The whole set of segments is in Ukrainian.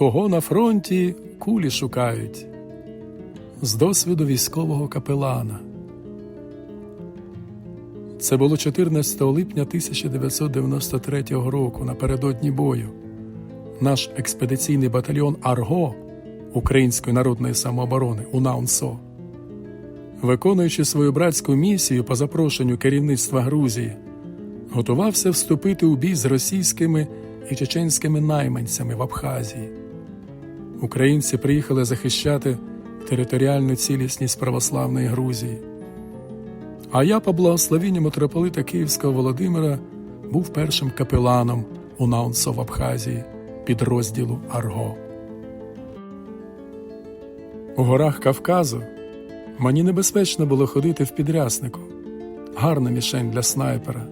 кого на фронті кулі шукають. З досвіду військового капелана. Це було 14 липня 1993 року напередодні бою. Наш експедиційний батальйон Арго Української народної самооборони УНАУНСО, виконуючи свою братську місію по запрошенню керівництва Грузії, готувався вступити у бій з російськими і чеченськими найманцями в Абхазії. Українці приїхали захищати територіальну цілісність православної Грузії. А я, по благословенню митрополита Київського Володимира, був першим капеланом у Наунсо в Абхазії підрозділу Арго. У горах Кавказу мені небезпечно було ходити в підряснику. Гарна мішень для снайпера.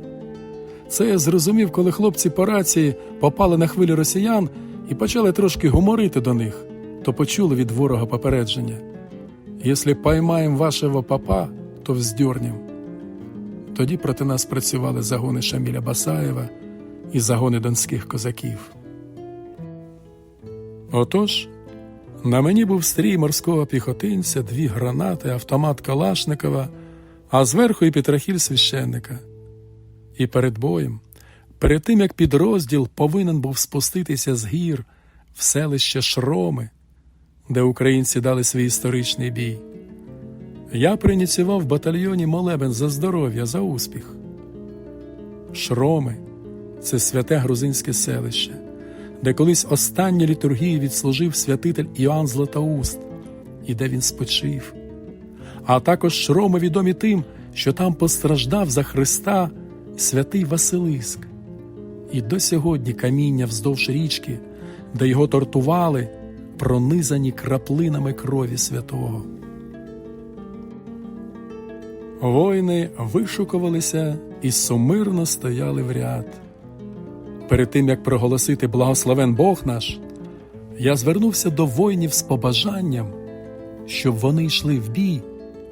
Це я зрозумів, коли хлопці по рації попали на хвилі росіян і почали трошки гуморити до них, то почули від ворога попередження. Якщо поймаємо вашого папа, то вздьорнем. Тоді проти нас працювали загони Шаміля Басаєва і загони донських козаків. Отож, на мені був стрій морського піхотинця, дві гранати, автомат Калашникова, а зверху і пітрахіль священника. І перед боєм, перед тим як підрозділ повинен був спуститися з гір в селище Шроми, де українці дали свій історичний бій, я проініціював в батальйоні молебен за здоров'я, за успіх. Шроми це святе грузинське селище, де колись останню літургію відслужив святитель Іоанн Златоуст, і де він спочив. А також шроми відомі тим, що там постраждав за Христа святий Василиск. І до сьогодні каміння вздовж річки, де його тортували, пронизані краплинами крові святого. Воїни вишукувалися і сумирно стояли в ряд. Перед тим як проголосити благословен Бог наш, я звернувся до воїнів з побажанням, щоб вони йшли в бій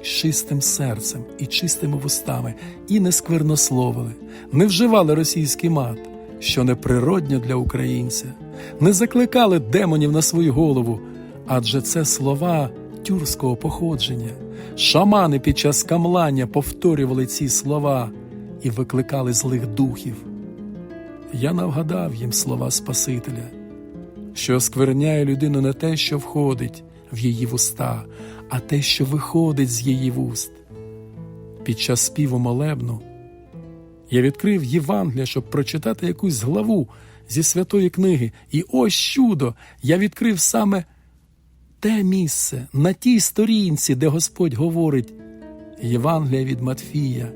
з чистим серцем і чистими вустами, і не сквернословили, не вживали російський мат, що неприродньо для українця, не закликали демонів на свою голову, адже це слова тюркського походження. Шамани під час камлання повторювали ці слова і викликали злих духів. Я навгадав їм слова Спасителя, що оскверняє людину не те, що входить в її вуста, а те, що виходить з її вуст. Під час співу молебну я відкрив Євангелія, щоб прочитати якусь главу зі святої книги, і ось чудо! Я відкрив саме те місце на тій сторінці, де Господь говорить Євангелія від Матфія,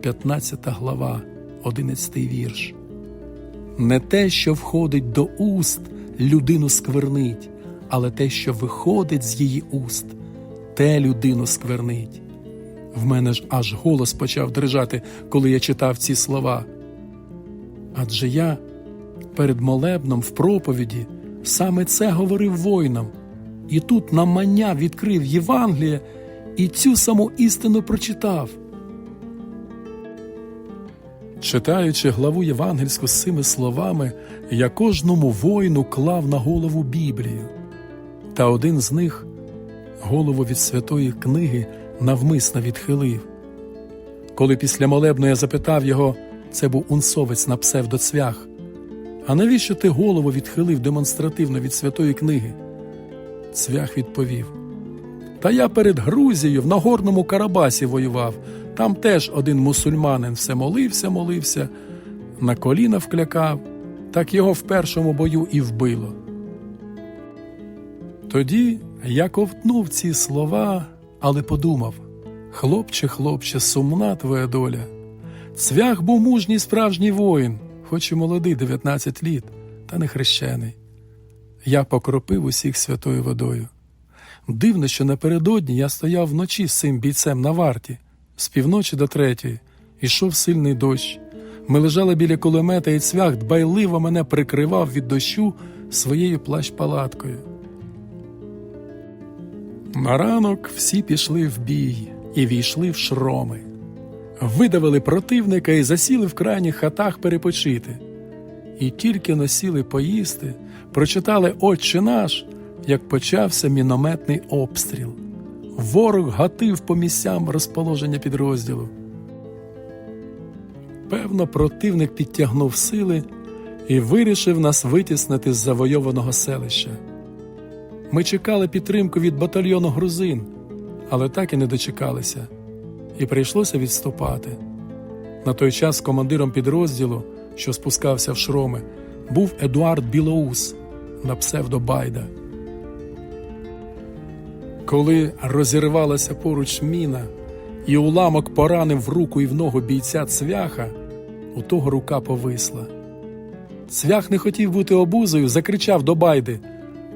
15 глава, 11 вірш. Не те, що входить до уст, людину сквернить, але те, що виходить з її уст, те людину сквернить. В мене ж аж голос почав дрижати, коли я читав ці слова. Адже я перед молебном в проповіді саме це говорив воїнам, і тут намання відкрив Євангеліє і цю саму істину прочитав. Читаючи главу євангельську з цими словами, я кожному воїну клав на голову Біблію, та один з них голову від святої книги навмисно відхилив. Коли після молебну я запитав його, це був унсовець на псевдоцвях, а навіщо ти голову відхилив демонстративно від святої книги? Цвях відповів: Та я перед Грузією в Нагорному Карабасі воював. Там теж один мусульманин все молився, молився, на коліна вклякав, так його в першому бою і вбило. Тоді я ковтнув ці слова, але подумав: хлопче, хлопче, сумна твоя доля. Цвях був мужній справжній воїн, хоч і молодий 19 літ, та не хрещений. Я покропив усіх святою водою. Дивно, що напередодні я стояв вночі з цим бійцем на варті, з півночі до третьої, ішов сильний дощ. Ми лежали біля кулемета, і цвях дбайливо мене прикривав від дощу своєю плащ-палаткою. На ранок всі пішли в бій і війшли в шроми. Видавили противника і засіли в крайніх хатах перепочити. І тільки носіли поїсти, прочитали Отче наш, як почався мінометний обстріл. Ворог гатив по місцям розположення підрозділу. Певно, противник підтягнув сили і вирішив нас витіснити з завойованого селища. Ми чекали підтримку від батальйону грузин, але так і не дочекалися, і прийшлося відступати. На той час командиром підрозділу, що спускався в шроми, був Едуард Білоус на псевдо Байда. Коли розірвалася поруч міна, і уламок поранив в руку і в ногу бійця цвяха, у того рука повисла. Цвях не хотів бути обузою, закричав до Байди: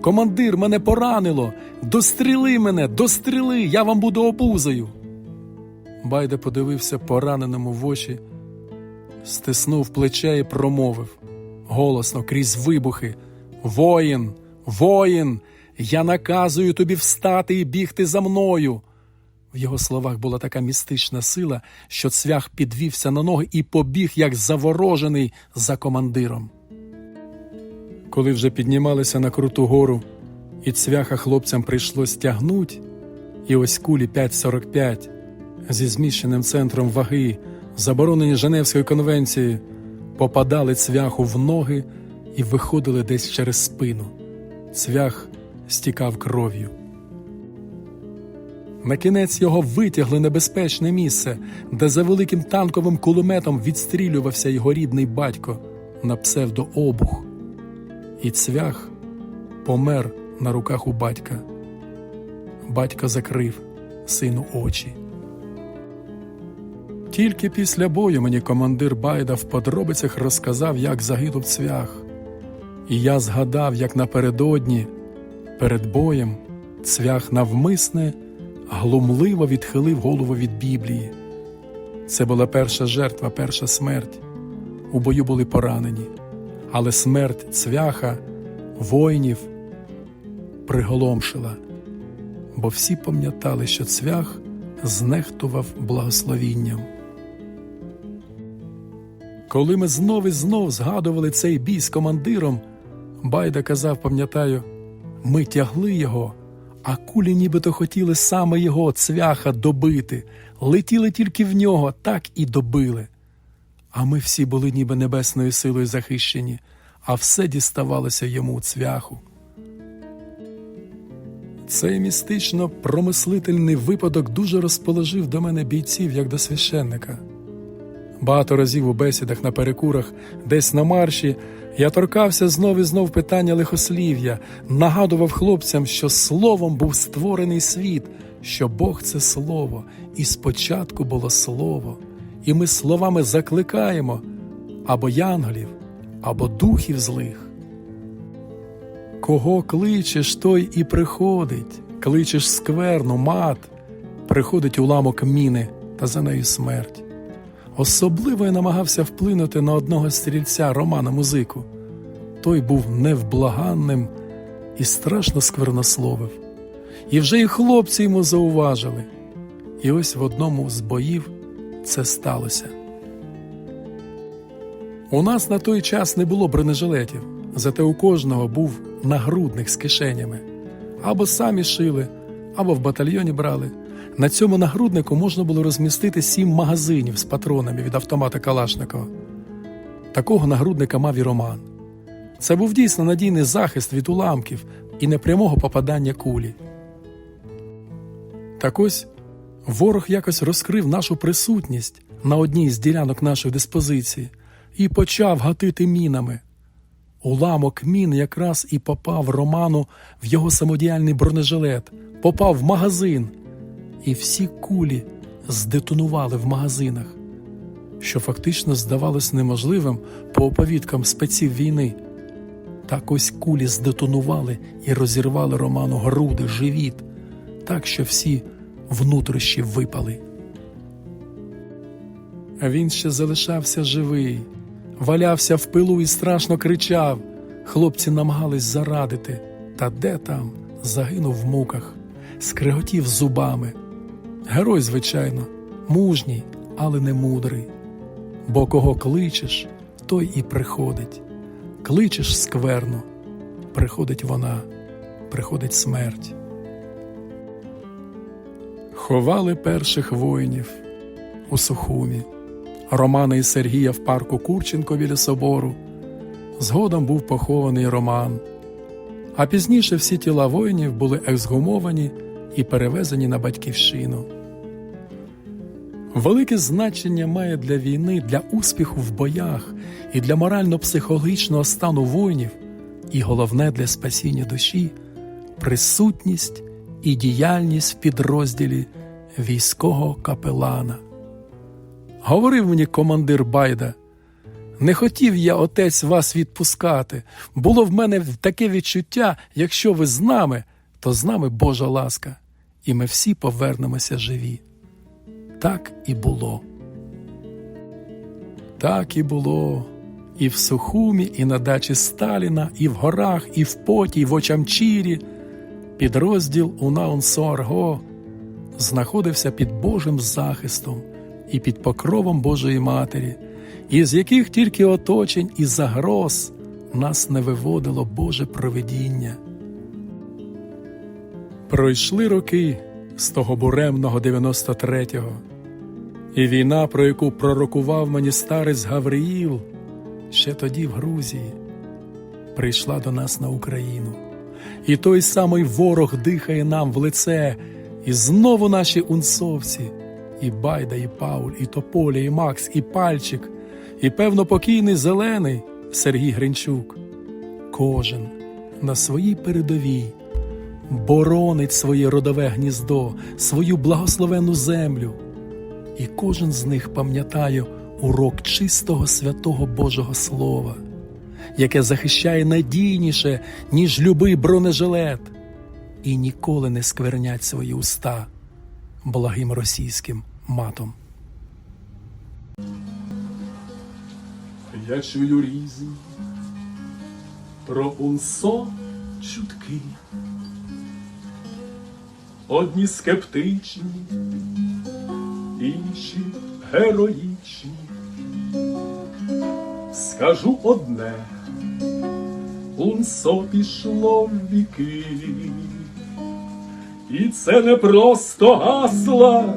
Командир, мене поранило! Достріли мене, достріли! Я вам буду обузою. Байда подивився пораненому в очі, стиснув плече і промовив голосно крізь вибухи: Воїн, воїн! Я наказую тобі встати і бігти за мною. В його словах була така містична сила, що цвях підвівся на ноги і побіг, як заворожений за командиром. Коли вже піднімалися на круту гору, і цвяха хлопцям прийшлось тягнуть, і ось кулі 5,45 зі зміщеним центром ваги, заборонені Женевською конвенцією, попадали цвяху в ноги і виходили десь через спину. Цвях стікав кров'ю. На кінець його витягли небезпечне місце, де за великим танковим кулеметом відстрілювався його рідний батько на псевдообух. І цвях помер на руках у батька. Батько закрив сину очі. Тільки після бою мені командир Байда в подробицях розказав, як загинув цвях. І я згадав, як напередодні, перед боєм, цвях навмисне, глумливо відхилив голову від Біблії. Це була перша жертва, перша смерть. У бою були поранені, але смерть цвяха, воїнів приголомшила, бо всі пам'ятали, що цвях знехтував благословінням. Коли ми знов і знов згадували цей бій з командиром, Байда казав, пам'ятаю, ми тягли його, а кулі нібито хотіли саме його цвяха добити, летіли тільки в нього, так і добили. А ми всі були ніби небесною силою захищені, а все діставалося йому цвяху. Цей містично промислительний випадок дуже розположив до мене бійців як до священника. Багато разів у бесідах на перекурах, десь на марші, я торкався знов і знов питання лихослів'я, нагадував хлопцям, що словом був створений світ, що Бог це слово, і спочатку було слово, і ми словами закликаємо або янголів, або духів злих. Кого кличеш, той і приходить, кличеш скверну, мат, приходить уламок міни та за нею смерть. Особливо я намагався вплинути на одного стрільця Романа Музику. Той був невблаганним і страшно сквернословив. І вже і хлопці йому зауважили. І ось в одному з боїв це сталося. У нас на той час не було бронежилетів, зате у кожного був нагрудник з кишенями. Або самі шили, або в батальйоні брали. На цьому нагруднику можна було розмістити сім магазинів з патронами від автомата Калашникова. Такого нагрудника мав і Роман. Це був дійсно надійний захист від уламків і непрямого попадання кулі. Так ось ворог якось розкрив нашу присутність на одній з ділянок нашої диспозиції і почав гатити мінами. Уламок мін якраз і попав Роману в його самодіяльний бронежилет, попав в магазин, і всі кулі здетонували в магазинах, що фактично здавалось неможливим по оповідкам спеців війни. Так ось кулі здетонували і розірвали Роману груди, живіт, так що всі внутрішні випали. Він ще залишався живий, валявся в пилу і страшно кричав. Хлопці намагались зарадити, та де там загинув в муках, скриготів зубами. Герой, звичайно, мужній, але не мудрий. Бо кого кличеш, той і приходить. кличеш скверну, приходить вона, приходить смерть. Ховали перших воїнів у Сухумі, Романа і Сергія в парку Курченко біля собору. Згодом був похований Роман, а пізніше всі тіла воїнів були ексгумовані і перевезені на батьківщину. Велике значення має для війни, для успіху в боях і для морально-психологічного стану воїнів, і головне для спасіння душі присутність і діяльність в підрозділі військового капелана. Говорив мені командир Байда, не хотів я, отець, вас відпускати. Було в мене таке відчуття, якщо ви з нами, то з нами Божа ласка, і ми всі повернемося живі. Так і було. Так і було. І в Сухумі, і на дачі Сталіна, і в горах, і в поті, і в Очамчірі. Підрозділ Унаунсоарго знаходився під Божим захистом і під покровом Божої Матері, із яких тільки оточень і загроз нас не виводило Боже провидіння. Пройшли роки з того буремного 93-го, і війна, про яку пророкував мені старець Гавриїл, ще тоді в Грузії, прийшла до нас на Україну. І той самий ворог дихає нам в лице, і знову наші унцовці, і Байда, і Пауль, і Тополя, і Макс, і Пальчик, і певно покійний зелений Сергій Гринчук. Кожен на своїй передовій боронить своє родове гніздо, свою благословенну землю. І кожен з них пам'ятає урок чистого святого Божого Слова, яке захищає надійніше, ніж любий бронежилет, і ніколи не сквернять свої уста благим російським матом. Я чую різні про унсо чутки. Одні скептичні, інші героїчні. Скажу одне, унсо пішло в віки, і це не просто гасла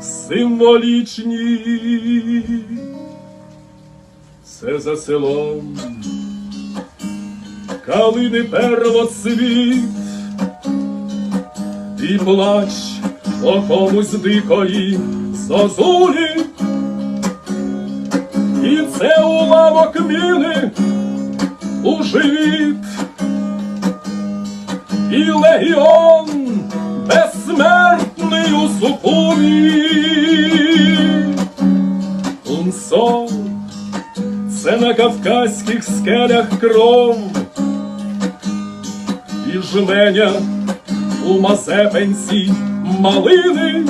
символічні. Це за селом. Калини первоцвіт і плач по комусь дикої зозулі, це уламок міни у живіт, і легіон безсмертний у сукумі. Унсон це на кавказьких скелях кров і жменя у Мазепинці малини.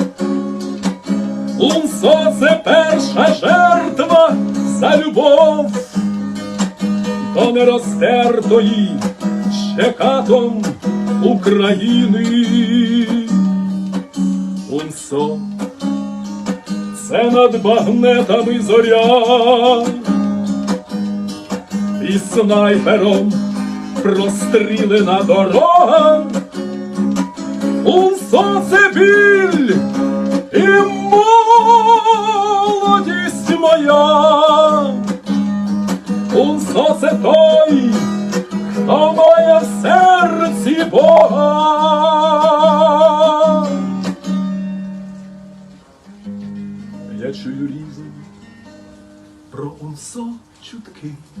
Лунцо це перша жертва за любов до неростертої ще катом України. Лунцо це над багнетами зоря і снайпером прострілена дорога. Унсо це біль і молодість різні про унсо чутки.